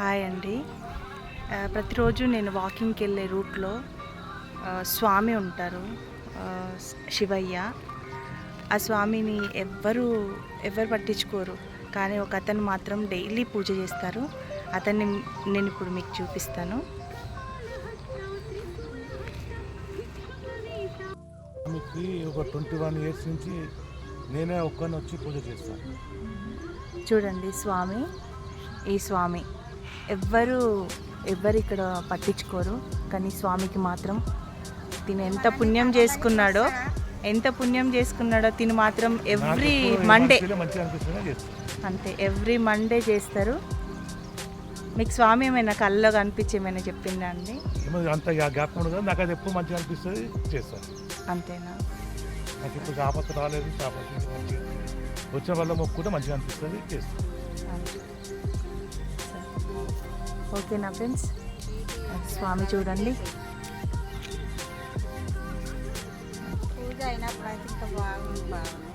Hi అండి. ప్రతిరోజు నేను వాకింగ్కి వెళ్ళే రూట్లో స్వామి ఉంటారు శివయ్య. ఆ స్వామిని ఎవ్వరు ఎవరు పట్టించుకోరు. కానీ ఒక అతను మాత్రం డైలీ పూజ చేస్తారు. అతన్ని నేను ఇప్పుడు మీకు చూపిస్తాను. ఆమెకి ఒక ట్వంటీ వన్ ఇయర్స్ నుంచి నేనే ఒక్కరిని వచ్చి పూజ చేస్తాను. చూడండి స్వామి ఈ స్వామి. ఎవ్వరు ఎవ్వరు ఇక్కడ పట్టించుకోరు. కానీ స్వామికి మాత్రం తిను ఎంత పుణ్యం చేసుకున్నాడో ఎంత పుణ్యం చేసుకున్నాడో తిను మాత్రం ఎవ్రీ మండే. అంతే ఎవ్రీ మండే చేస్తారు. మీకు స్వామి ఏమైనా కళ్ళలో కనిపించి ఏమైనా చెప్పిందా అండి? అంత జ్ఞాపకం ఉండదు నాకు అది ఎప్పుడు మంచిగా అనిపిస్తుంది చేస్తాను అంతేనా? నాకు ఇప్పుడు ఆపత్తి రాలేదు వచ్చిన వల్ల మొక్కుంటే మంచిగా అనిపిస్తుంది చేస్తాను. ఓకేనా ఫ్రెండ్స్? స్వామి చూడండి. పూజ అయినప్పుడు అయితే ఇంకా బాగుంది బాగుంది.